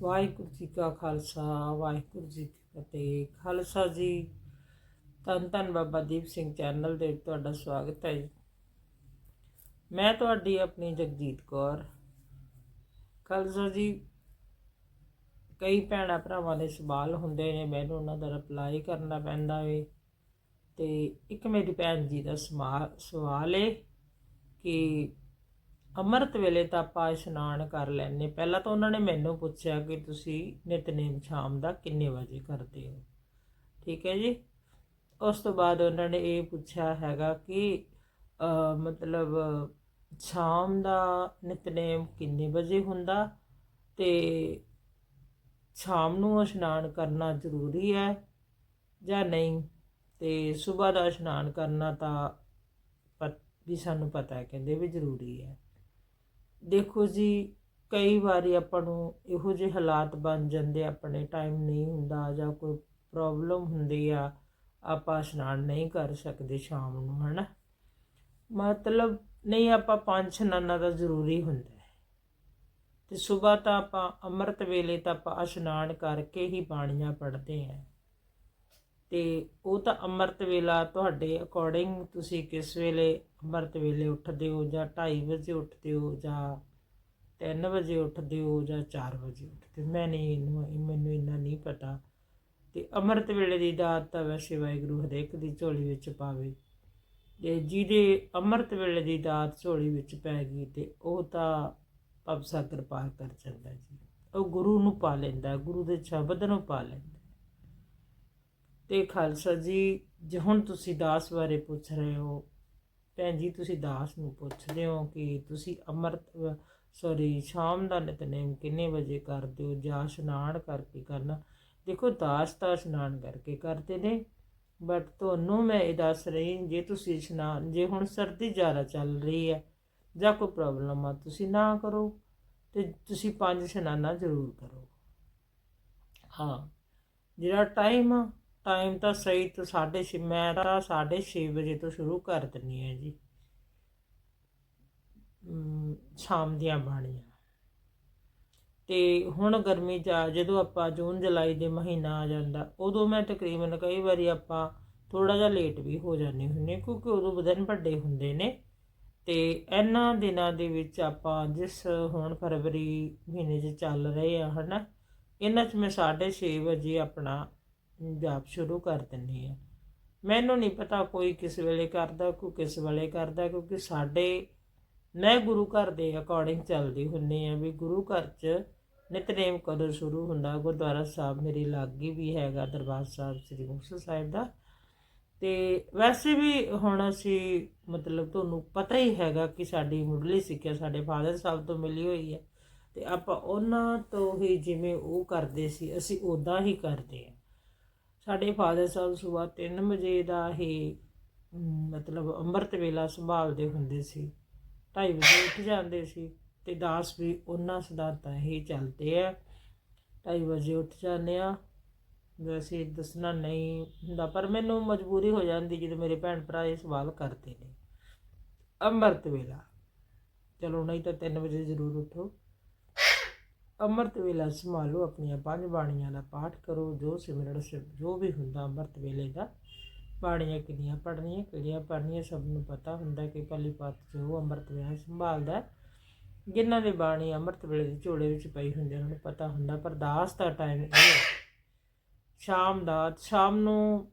ਵਾਹਿਗੁਰੂ ਜੀ ਕਾ ਖਾਲਸਾ, ਵਾਹਿਗੁਰੂ ਜੀ ਕੀ ਫਤਿਹ। ਖਾਲਸਾ ਜੀ, ਧੰਨ ਧੰਨ ਬਾਬਾ ਦੀਪ ਸਿੰਘ ਚੈਨਲ ਦੇ ਤੁਹਾਡਾ ਸਵਾਗਤ ਹੈ ਜੀ। ਮੈਂ ਤੁਹਾਡੀ ਆਪਣੀ ਜਗਜੀਤ ਕੌਰ। ਖਾਲਸਾ ਜੀ, ਕਈ ਭੈਣਾਂ ਭਰਾਵਾਂ ਦੇ ਸਵਾਲ ਹੁੰਦੇ ਨੇ, ਮੈਨੂੰ ਉਹਨਾਂ ਦਾ ਰਿਪਲਾਈ ਕਰਨਾ ਪੈਂਦਾ ਵੇ। ਤੇ ਇੱਕ ਮੇਰੀ ਭੈਣ ਜੀ ਦਾ ਸਮਾ- ਸਵਾਲ ਏ ਕਿ ਅੰਮ੍ਰਿਤ ਵੇਲੇ ਤਾਂ ਆਪਾਂ ਇਸ਼ਨਾਨ ਕਰ ਲੈਂਦੇ ਪਹਿਲਾਂ ਤਾਂ ਉਹਨਾਂ ਨੇ ਮੈਨੂੰ ਪੁੱਛਿਆ ਕਿ ਤੁਸੀਂ ਨਿਤਨੇਮ ਸ਼ਾਮ ਦਾ ਕਿੰਨੇ ਵਜੇ ਕਰਦੇ ਹੋ? ਠੀਕ ਹੈ ਜੀ? ਉਸ ਤੋਂ ਬਾਅਦ ਉਹਨਾਂ ਨੇ ਇਹ ਪੁੱਛਿਆ ਹੈਗਾ ਕਿ ਮਤਲਬ ਸ਼ਾਮ ਦਾ ਨਿਤਨੇਮ ਕਿੰਨੇ ਵਜੇ ਹੁੰਦਾ? ਤੇ ਸ਼ਾਮ ਨੂੰ ਇਸ਼ਨਾਨ ਕਰਨਾ ਜ਼ਰੂਰੀ ਹੈ ਜਾਂ ਨਹੀਂ? ਤੇ ਸਵੇਰ ਦਾ ਇਸ਼ਨਾਨ ਕਰਨਾ ਤਾਂ ਪਤ, ਵੀ ਸਾਨੂੰ ਪਤਾ ਹੈ, ਕਹਿੰਦੇ ਵੀ ਜ਼ਰੂਰੀ ਹੈ। ਦੇਖੋ ਜੀ, ਕਈ ਵਾਰੀ ਆਪਾਂ ਨੂੰ ਇਹੋ ਜਿਹੇ ਹਾਲਾਤ ਬਣ ਜਾਂਦੇ ਆਪਣੇ ਟਾਈਮ ਨਹੀਂ ਹੁੰਦਾ ਜਾਂ ਕੋਈ ਪ੍ਰੋਬਲਮ ਹੁੰਦੀ ਆ, ਆਪਾਂ ਇਸ਼ਨਾਨ ਨਹੀਂ ਕਰ ਸਕਦੇ ਸ਼ਾਮ ਨੂੰ, ਹਨਾ? ਮਤਲਬ ਨਹੀਂ, ਆਪਾਂ ਪੰਜ ਇਸ਼ਨਾਨਾਂ ਦਾ ਜ਼ਰੂਰੀ ਹੁੰਦਾ ਹੈ। ਤੇ ਸਵੇਰ ਤਾਂ ਆਪਾਂ, ਅੰਮ੍ਰਿਤ ਵੇਲੇ ਤਾਂ ਆਪਾਂ ਇਸ਼ਨਾਨ ਕਰਕੇ ਹੀ ਬਾਣੀਆਂ ਪੜ੍ਹਦੇ ਹਾਂ। ਤੇ ਉਹ ਤਾਂ ਅੰਮ੍ਰਿਤ ਵੇਲਾ ਤੁਹਾਡੇ ਅਕੋਰਡਿੰਗ ਤੁਸੀਂ ਕਿਸ ਵੇਲੇ ਅੰਮ੍ਰਿਤ ਵੇਲੇ ਉੱਠਦੇ ਹੋ ਜਾਂ 2:30 ਵਜੇ ਉੱਠਦੇ ਹੋ ਜਾਂ 3 ਵਜੇ ਉੱਠਦੇ ਹੋ ਜਾਂ 4 ਵਜੇ ਉੱਠਦੇ ਹੋ? ਮੈਂ ਨਹੀਂ ਇਹਨੂੰ ਮੈਨੂੰ ਇੰਨਾ ਨਹੀਂ ਪਤਾ। ਤੇ ਅੰਮ੍ਰਿਤ ਵੇਲੇ ਦੀ ਦਾਤ ਤਾਂ ਵੈਸੇ ਵਾਹਿਗੁਰੂ ਹਰੇਕ ਦੀ ਝੋਲੀ ਵਿੱਚ ਪਾਵੇ। ਤੇ ਜਿਹਦੇ ਅੰਮ੍ਰਿਤ ਵੇਲੇ ਦੀ ਦਾਤ ਝੋਲੀ ਵਿੱਚ ਪੈ ਗਈ ਤੇ ਉਹ ਤਾਂ ਪਵ ਸਾਗਰ ਪਾਰ ਕਰ ਜਾਂਦਾ ਜੀ। ਉਹ ਗੁਰੂ ਨੂੰ ਪਾ ਲੈਂਦਾ, ਗੁਰੂ ਦੇ ਸ਼ਬਦ ਨੂੰ ਪਾ ਲੈਂਦਾ। ਤੇ ਖਾਲਸਾ ਜੀ, ਜੇ ਹੁਣ ਤੁਸੀਂ ਦਾਸ ਬਾਰੇ ਪੁੱਛ ਰਹੇ ਹੋ, ਭੈਣ ਜੀ, ਤੁਸੀਂ ਦਾਸ ਨੂੰ ਪੁੱਛਦੇ ਹੋ ਕਿ ਤੁਸੀਂ ਅੰਮ੍ਰਿਤ ਸੌਰੀ ਸ਼ਾਮ ਦਾ ਨਿਤਨੇਮ ਕਿੰਨੇ ਵਜੇ ਕਰਦੇ ਹੋ? ਜਾਂ ਇਸ਼ਨਾਨ ਕਰਕੇ ਕਰਨਾ? ਦੇਖੋ, ਦਾਸ ਤਾਂ ਇਸ਼ਨਾਨ ਕਰਕੇ ਕਰਦੇ ਨੇ ਬਟ ਤੁਹਾਨੂੰ ਮੈਂ ਇਹ ਦੱਸ ਰਹੀ ਜੇ ਤੁਸੀਂ ਇਸ਼ਨਾਨ, ਜੇ ਹੁਣ ਸਰਦੀ ਜ਼ਿਆਦਾ ਚੱਲ ਰਹੀ ਹੈ, ਜਾਂ ਕੋਈ ਪ੍ਰੋਬਲਮ ਆ, ਤੁਸੀਂ ਨਾ ਕਰੋ ਤੇ ਤੁਸੀਂ ਪੰਜ ਇਸ਼ਨਾਨਾ ਜ਼ਰੂਰ ਕਰੋ। ਹਾਂ, ਜਿਹੜਾ ਟਾਈਮ ਆ ਟਾਈਮ ਤਾਂ ਸਹੀ ਤੋਂ 6:30 ਮੈਂ ਤਾਂ 6:30 ਵਜੇ ਤੋਂ ਸ਼ੁਰੂ ਕਰ ਦਿੰਨੀ ਹੈ ਜੀ। ਸ਼ਾਮ ਦੀਆਂ ਬਾਣੀਆਂ। ਤੇ ਹੁਣ ਗਰਮੀ ਚ ਆ, ਜਦੋਂ ਆਪਾਂ ਜੂਨ, ਜੁਲਾਈ ਦੇ ਮਹੀਨਾ ਆ ਜਾਂਦਾ, ਉਦੋਂ ਮੈਂ ਤਕਰੀਬਨ ਕਈ ਵਾਰੀ ਆਪਾਂ ਥੋੜਾ ਜਿਹਾ ਲੇਟ ਵੀ ਹੋ ਜਾਂਦੇ ਹੁੰਦੇ ਕਿਉਂਕਿ ਉਦੋਂ ਦਿਨ ਵੱਡੇ ਹੁੰਦੇ ਨੇ। ਤੇ ਇਹਨਾਂ ਦਿਨਾਂ ਦੇ ਵਿੱਚ ਆਪਾਂ ਜਿਸ ਹੁਣ ਫਰਵਰੀ ਮਹੀਨੇ 'ਚ ਚੱਲ ਰਹੇ ਆ, ਹਨਾ, ਇਹਨਾਂ 'ਚ ਮੈਂ 6:30 ਵਜੇ ਆਪਣਾ ਜਾਪ ਸ਼ੁਰੂ ਕਰ ਦਿੰਦੀ ਆ। ਮੈਨੂੰ ਨਹੀਂ ਪਤਾ ਕੋਈ ਕਿਸ ਵੇਲੇ ਕਰਦਾ, ਕੋਈ ਕਿਸ ਵੇਲੇ ਕਰਦਾ, ਕਿਉਂਕਿ ਸਾਡੇ ਮੈਂ ਗੁਰੂ ਘਰ ਦੇ ਅਕੋਰਡਿੰਗ ਚੱਲਦੀ ਹੁੰਨੀ ਆ ਵੀ ਗੁਰੂ ਘਰ 'ਚ ਨਿਤਨੇਮ ਕਦੋਂ ਸ਼ੁਰੂ ਹੁੰਦਾ, ਗੁਰਦੁਆਰਾ ਸਾਹਿਬ ਮੇਰੀ ਲਾਗੀ ਵੀ ਹੈਗਾ ਦਰਬਾਰ ਸਾਹਿਬ, ਸ੍ਰੀ ਮੁਕਤਸਰ ਸਾਹਿਬ ਦਾ। ਤੇ ਵੈਸੇ ਵੀ ਹੁਣ ਅਸੀਂ ਮਤਲਬ ਤੁਹਾਨੂੰ ਪਤਾ ਹੀ ਹੈਗਾ ਕਿ ਸਾਡੀ ਮੁੱਢਲੀ ਸਿੱਖਿਆ ਸਾਡੇ ਫਾਦਰ ਸਾਹਿਬ ਤੋਂ ਮਿਲੀ ਹੋਈ ਹੈ ਤੇ ਆਪਾਂ ਉਹਨਾਂ ਤੋਂ ਹੀ ਜਿਵੇਂ ਉਹ ਕਰਦੇ ਸੀ, ਅਸੀਂ ਉਦਾਂ ਹੀ ਕਰਦੇ ਹਾਂ ਸਾਡੇ ਫਾਦਰ ਸਾਹਿਬ ਸਵੇਰ 3 ਵਜੇ ਦਾ ਇਹ ਮਤਲਬ ਅੰਮ੍ਰਿਤ ਵੇਲਾ ਸੰਭਾਲਦੇ ਹੁੰਦੇ ਸੀ। 2:30 ਵਜੇ ਉੱਠ ਜਾਂਦੇ ਸੀ ਤੇ ਦਾਸ ਵੀ ਉਹਨਾਂ ਸਿਧਾਂਤਾਂ ਹੀ ਚੱਲਦੇ ਆ। 2:30 ਵਜੇ ਉੱਠ ਜਾਂਦੇ ਆ। ਵੈਸੇ ਦੱਸਣਾ ਨਹੀਂ ਹੁੰਦਾ, ਪਰ ਮੈਨੂੰ ਮਜਬੂਰੀ ਹੋ ਜਾਂਦੀ ਜਦੋਂ ਮੇਰੇ ਭੈਣ ਭਰਾ ਇਹ ਸਵਾਲ ਕਰਦੇ ਨੇ। ਅੰਮ੍ਰਿਤ ਵੇਲਾ। ਚਲੋ ਨਹੀਂ ਤਾਂ 3 ਵਜੇ ਜ਼ਰੂਰ ਉੱਠੋ। ਅੰਮ੍ਰਿਤ ਵੇਲਾ ਸੰਭਾਲੋ, ਆਪਣੀਆਂ ਪੰਜ ਬਾਣੀਆਂ ਦਾ ਪਾਠ ਕਰੋ, ਜੋ ਸਿਮਰਨ ਸਿ- ਜੋ ਵੀ ਹੁੰਦਾ ਅੰਮ੍ਰਿਤ ਵੇਲੇ ਦਾ। ਬਾਣੀਆਂ ਕਿੰਨੀਆਂ ਪੜ੍ਹਨੀਆਂ, ਕਿਹੜੀਆਂ ਪੜ੍ਹਨੀਆਂ, ਸਭ ਨੂੰ ਪਤਾ ਹੁੰਦਾ ਕਿ ਪਹਿਲੀ ਪਾਤ ਜੋ ਅੰਮ੍ਰਿਤ ਵੇਲਾ ਸੰਭਾਲਦਾ ਹੈ। ਜਿਨ੍ਹਾਂ ਦੀ ਬਾਣੀ ਅੰਮ੍ਰਿਤ ਵੇਲੇ ਦੇ ਝੋਲੇ ਵਿੱਚ ਪਈ ਹੁੰਦੀ ਉਹਨਾਂ ਨੂੰ ਪਤਾ ਹੁੰਦਾ, ਪਰ ਦਾਸ ਦਾ ਟਾਈਮ ਇਹ ਹੈ। ਸ਼ਾਮ ਦਾ, ਸ਼ਾਮ ਨੂੰ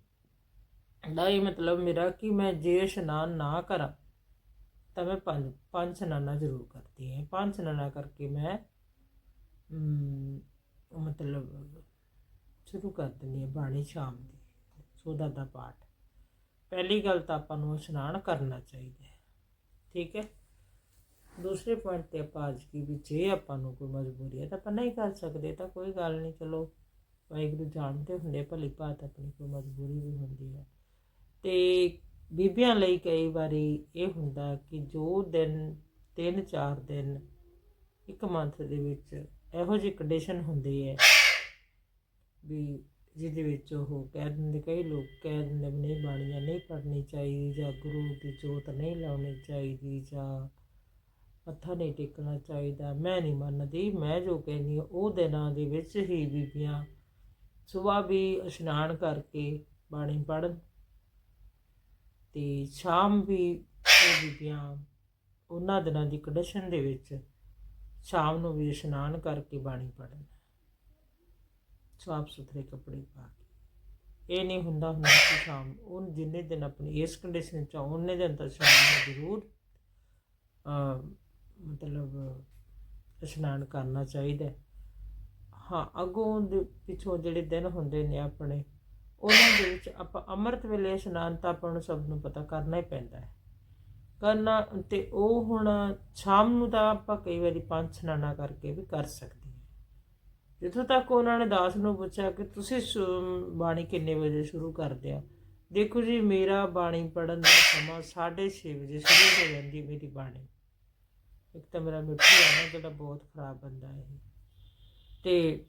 ਦਾ ਇਹ ਮਤਲਬ ਮੇਰਾ ਕਿ ਮੈਂ ਜੇ ਇਸ਼ਨਾਨ ਨਾ ਕਰਾਂ, ਤਾਂ ਮੈਂ ਪੰਜ ਪੰਜ ਇਸ਼ਨਾਨਾਂ ਜ਼ਰੂਰ ਕਰਦੀ ਹਾਂ। ਪੰਜ ਇਸ਼ਨਾਨਾਂ ਕਰਕੇ ਮੈਂ ਮਤਲਬ ਸ਼ੁਰੂ ਕਰ ਦਿੰਦੀ ਹਾਂ ਬਾਣੀ ਸ਼ਾਮ ਦੀ, ਸੋਦਾ ਦਾ ਪਾਠ। ਪਹਿਲੀ ਗੱਲ ਤਾਂ ਆਪਾਂ ਨੂੰ ਇਸ਼ਨਾਨ ਕਰਨਾ ਚਾਹੀਦਾ ਹੈ, ਠੀਕ ਹੈ? ਦੂਸਰੇ ਪੁਆਇੰਟ ਤੇ ਆਪਾਂ ਅੱਜ ਕੀ ਵੀ ਜੇ ਆਪਾਂ ਨੂੰ ਕੋਈ ਮਜਬੂਰੀ ਹੈ ਤਾਂ ਆਪਾਂ ਨਹੀਂ ਕਰ ਸਕਦੇ, ਤਾਂ ਕੋਈ ਗੱਲ ਨਹੀਂ, ਚਲੋ, ਵਾਹਿਗੁਰੂ ਜਾਣਦੇ ਹੁੰਦੇ ਭਲੀ ਭਾਤ ਆਪਣੀ ਕੋਈ ਮਜਬੂਰੀ ਵੀ ਹੁੰਦੀ ਹੈ। ਤੇ ਬੀਬੀਆਂ ਲਈ ਕਈ ਵਾਰੀ ਇਹ ਹੁੰਦਾ ਕਿ ਜੋ ਦਿਨ, ਤਿੰਨ ਚਾਰ ਦਿਨ ਇੱਕ ਮੰਥ ਦੇ ਵਿੱਚ ਇਹੋ ਜਿਹੀ ਕੰਡੀਸ਼ਨ ਹੁੰਦੀ ਹੈ ਵੀ ਜਿਹਦੇ ਵਿੱਚ ਉਹ ਕਹਿ ਦਿੰਦੇ ਕਈ ਲੋਕ ਕਹਿ ਦਿੰਦੇ ਵੀ ਨਹੀਂ ਬਾਣੀਆਂ ਨਹੀਂ ਪੜ੍ਹਨੀ ਚਾਹੀਦੀ ਜਾਂ ਗੁਰੂ ਦੀ ਜੋਤ ਨਹੀਂ ਲਾਉਣੀ ਚਾਹੀਦੀ ਜਾਂ ਮੱਥਾ ਨਹੀਂ ਟੇਕਣਾ ਚਾਹੀਦਾ। ਮੈਂ ਨਹੀਂ ਮੰਨਦੀ ਮੈਂ ਜੋ ਕਹਿੰਦੀ ਹਾਂ, ਉਹ ਦਿਨਾਂ ਦੇ ਵਿੱਚ ਹੀ ਬੀਬੀਆਂ ਸਵੇਰ ਵੀ ਇਸ਼ਨਾਨ ਕਰਕੇ ਬਾਣੀ ਪੜ੍ਹਨ ਤੇ ਸ਼ਾਮ ਵੀ ਉਹ ਬੀਬੀਆਂ ਉਹਨਾਂ ਦਿਨਾਂ ਦੀ ਕੰਡੀਸ਼ਨ ਦੇ ਵਿੱਚ ਸ਼ਾਮ ਨੂੰ ਵੀ ਇਸ਼ਨਾਨ ਕਰਕੇ ਬਾਣੀ ਪੜ੍ਹਨ। ਸਾਫ਼ ਸੁਥਰੇ ਕੱਪੜੇ ਪਾ ਕੇ। ਇਹ ਨਹੀਂ ਹੁੰਦਾ ਹੁੰਦਾ ਕਿ ਸ਼ਾਮ ਉਹ ਜਿੰਨੇ ਦਿਨ ਆਪਣੀ ਇਸ ਕੰਡੀਸ਼ਨ ਚ ਆ, ਉਹਨੇ ਦਿਨ ਤਾਂ ਸ਼ਾਮ ਨੂੰ ਜ਼ਰੂਰ ਮਤਲਬ ਇਸ਼ਨਾਨ ਕਰਨਾ ਚਾਹੀਦਾ। ਹਾਂ ਅੱਗੋਂ ਦੇ ਪਿੱਛੋਂ ਜਿਹੜੇ ਦਿਨ ਹੁੰਦੇ ਨੇ ਆਪਣੇ ਉਹਨਾਂ ਦੇ ਵਿੱਚ ਆਪਾਂ ਅੰਮ੍ਰਿਤ ਵੇਲੇ ਇਸ਼ਨਾਨ ਤਾਂ ਆਪਾਂ ਨੂੰ ਸਭ ਨੂੰ ਪਤਾ ਕਰਨਾ ਹੀ ਪੈਂਦਾ ਹੈ। ਕਰਨਾ ਤੇ ਉਹ ਹੁਣ ਸ਼ਾਮ ਨੂੰ ਤਾਂ ਆਪਾਂ ਕਈ ਵਾਰੀ ਪੰਜ ਇਸ਼ਨਾਨਾਂ ਕਰਕੇ ਵੀ ਕਰ ਸਕਦੇ ਹਾਂ। ਜਿੱਥੋਂ ਤੱਕ ਉਹਨਾਂ ਨੇ ਦਾਸ ਨੂੰ ਪੁੱਛਿਆ ਕਿ ਤੁਸੀਂ ਸੁ- ਬਾਣੀ ਕਿੰਨੇ ਵਜੇ ਸ਼ੁਰੂ ਕਰਦੇ ਆ ਦੇਖੋ ਜੀ, ਮੇਰਾ ਬਾਣੀ ਪੜਨ ਦਾ ਸਮਾਂ 6:30 ਵਜੇ ਸ਼ੁਰੂ ਹੋ ਜਾਂਦੀ ਮੇਰੀ ਬਾਣੀ। ਇੱਕ ਤਾਂ ਮੇਰਾ ਮਿੱਠੂ ਹੈ ਨਾ, ਜਿਹੜਾ ਬਹੁਤ ਖਰਾਬ ਬੰਦਾ ਹੈ ਇਹ। ਤੇ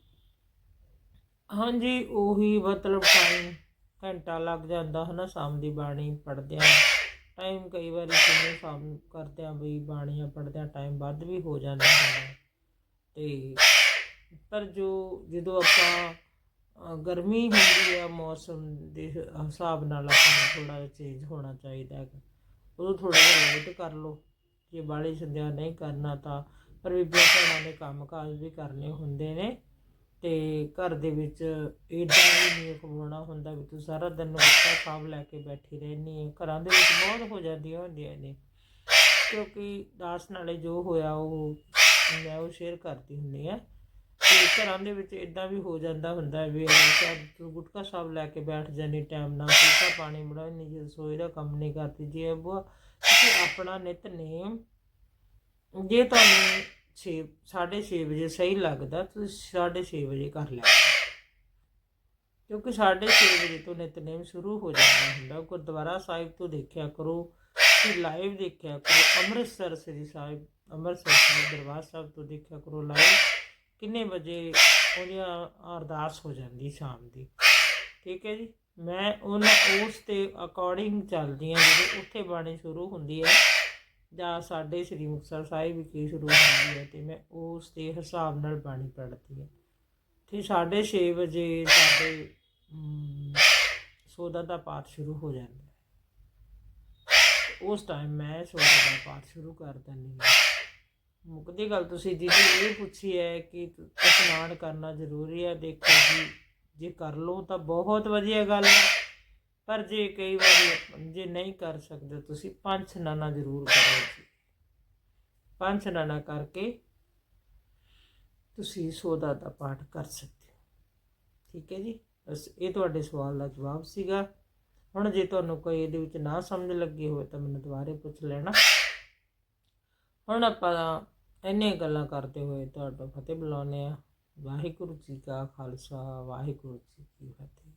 ਹਾਂਜੀ, ਉਹੀ ਮਤਲਬ ਟਾਈਮ ਘੰਟਾ ਲੱਗ ਜਾਂਦਾ ਹਨਾ ਸ਼ਾਮ ਦੀ ਬਾਣੀ ਪੜਦਿਆਂ ਟਾਈਮ ਕਈ ਵਾਰੀ ਕਿੰਨੇ ਸ਼ਾਮ ਕਰਦਿਆਂ ਵੀ ਬਾਣੀਆਂ ਪੜਦਿਆਂ ਟਾਈਮ ਵੱਧ ਵੀ ਹੋ ਜਾਂਦਾ ਹੁੰਦਾ ਤੇ ਪਰ ਜੋ ਜਦੋਂ ਆਪਾਂ ਗਰਮੀ ਹੁੰਦੀ ਆ, ਮੌਸਮ ਦੇ ਹਿਸਾਬ ਨਾਲ ਆਪਾਂ ਥੋੜਾ ਜਿਹਾ ਚੇਂਜ ਹੋਣਾ ਚਾਹੀਦਾ ਹੈ। ਉਦੋਂ ਥੋੜਾ ਜਿਹਾ ਲੇਟ ਕਰ ਲਓ। ਜੇ ਬਾੜੀ ਸੰਧਿਆ ਨਹੀਂ ਕਰਨਾ ਤਾਂ, ਪਰ ਬੀਬੀਆਂ ਭੈਣਾਂ ਨੇ ਕੰਮ ਕਾਜ ਵੀ ਕਰਨੇ ਹੁੰਦੇ ਨੇ। ਤੇ ਘਰ ਦੇ ਵਿੱਚ ਏਦਾਂ ਵੀ ਨਹੀਂ ਖਵਾਉਣਾ ਹੁੰਦਾ ਵੀ ਤੂੰ ਸਾਰਾ ਦਿਨ ਗੁੱਸਾ ਸਾਂਭ ਲੈ ਕੇ ਬੈਠੀ ਰਹਿਨੀ ਹੈ। ਘਰਾਂ ਦੇ ਵਿੱਚ ਬਹੁਤ ਹੋ ਜਾਂਦੀਆਂ ਹੁੰਦੀਆਂ ਨੇ, ਕਿਉਂਕਿ ਦਾਸ ਨਾਲੇ ਜੋ ਹੋਇਆ ਉਹ ਮੈਂ ਉਹ ਸ਼ੇਅਰ ਕਰਦੀ ਹੁੰਦੀ ਆ ਤੇ ਘਰਾਂ ਦੇ ਵਿੱਚ ਇਦਾਂ ਵੀ ਹੋ ਜਾਂਦਾ ਹੁੰਦਾ ਵੀ ਤੂੰ ਗੁਟਕਾ ਸਾਹਿਬ ਲੈ ਕੇ ਬੈਠ ਜਾਨੀ ਟਾਈਮ ਨਾਲ ਫੁਲਕਾ ਪਾਣੀ ਬਣਾਉਣੀ ਜੇ ਰਸੋਈ ਦਾ ਕੰਮ ਨਹੀਂ ਕਰਦੀ। ਜੇ ਉਹ ਤੁਸੀਂ ਆਪਣਾ ਨਿਤਨੇਮ ਜੇ ਤੁਹਾਨੂੰ 6 6:30 ਵਜੇ ਸਹੀ ਲੱਗਦਾ, ਤੁਸੀਂ 6:30 ਵਜੇ ਕਰ ਲਿਆ ਕਿਉਂਕਿ 6:30 ਵਜੇ ਤੋਂ ਨਿਤਨੇਮ ਸ਼ੁਰੂ ਹੋ ਜਾਂਦਾ ਹੁੰਦਾ। ਗੁਰਦੁਆਰਾ ਸਾਹਿਬ ਤੋਂ ਦੇਖਿਆ ਕਰੋ ਕਿ ਲਾਈਵ ਦੇਖਿਆ ਕਰੋ, ਅੰਮ੍ਰਿਤਸਰ ਸ੍ਰੀ ਸਾਹਿਬ, ਅੰਮ੍ਰਿਤਸਰ ਸਾਹਿਬ ਦਰਬਾਰ ਸਾਹਿਬ ਤੋਂ ਦੇਖਿਆ ਕਰੋ ਲਾਈਵ ਕਿੰਨੇ ਵਜੇ ਉਹਦੀਆਂ ਅਰਦਾਸ ਹੋ ਜਾਂਦੀ ਸ਼ਾਮ ਦੀ। ਠੀਕ ਹੈ ਜੀ? ਮੈਂ ਉਹਨਾਂ, ਉਸ ਤੇ ਅਕੋਰਡਿੰਗ ਚੱਲਦੀ ਹਾਂ, ਜਦੋਂ ਉੱਥੇ ਬਾਣੀ ਸ਼ੁਰੂ ਹੁੰਦੀ ਹੈ। ਜਾਂ ਸਾਡੇ ਸ੍ਰੀ ਮੁਕਤਸਰ ਸਾਹਿਬ ਵਿਖੇ ਸ਼ੁਰੂ ਹੁੰਦੀ ਹੈ ਤੇ ਮੈਂ ਉਸ ਦੇ ਹਿਸਾਬ ਨਾਲ ਬਾਣੀ ਪੜ੍ਹਦੀ ਹਾਂ। ਤੇ 6:30 ਵਜੇ ਸਾਡੇ ਅਮ, ਸੋਦਾ ਦਾ ਪਾਠ ਸ਼ੁਰੂ ਹੋ ਜਾਂਦਾ ਹੈ। ਉਸ ਟਾਈਮ ਮੈਂ ਸੋਦਾ ਦਾ ਪਾਠ ਸ਼ੁਰੂ ਕਰ ਦਿੰਦੀ ਹਾਂ। ਮੁਕਦੀ ਗੱਲ ਤੁਸੀਂ ਜਿਹਦੀ ਇਹ ਪੁੱਛੀ ਹੈ ਕਿ ਇਸ਼ਨਾਨ ਕਰਨਾ ਜ਼ਰੂਰੀ ਹੈ ਦੇਖੋ ਜੀ ਜੇ ਕਰ ਲਓ ਤਾਂ ਬਹੁਤ ਵਧੀਆ ਗੱਲ ਹੈ। ਪਰ ਜੇ ਕਈ ਵਾਰੀ ਜੇ ਨਹੀਂ ਕਰ ਸਕਦੇ, ਤੁਸੀਂ ਪੰਜ ਇਸ਼ਨਾਨਾਂ ਜ਼ਰੂਰ ਕਰੋ ਜੀ। ਪੰਜ ਇਸ਼ਨਾਨਾਂ ਕਰਕੇ ਤੁਸੀਂ ਸੋਦਾ ਦਾ ਪਾਠ ਕਰ ਸਕਦੇ ਹੋ। ਠੀਕ ਹੈ ਜੀ? ਬਸ ਇਹ ਤੁਹਾਡੇ ਸਵਾਲ ਦਾ ਜਵਾਬ ਸੀਗਾ। ਹੁਣ ਜੇ ਤੁਹਾਨੂੰ ਕੋਈ ਇਹਦੇ ਵਿੱਚ ਨਾ ਸਮਝ ਲੱਗੀ ਹੋਵੇ ਤਾਂ ਮੈਨੂੰ ਦੁਬਾਰੇ ਪੁੱਛ ਲੈਣਾ। ਹੁਣ ਆਪਾਂ ਇੰਨੀਆਂ ਗੱਲਾਂ ਕਰਦੇ ਹੋਏ ਤੁਹਾਡਾ ਫਤਿਹ ਬੁਲਾਉਂਦੇ ਆ ਵਾਹਿਗੁਰੂ ਜੀ ਕਾ ਖਾਲਸਾ, ਵਾਹਿਗੁਰੂ ਜੀ ਕੀ ਫਤਿਹ।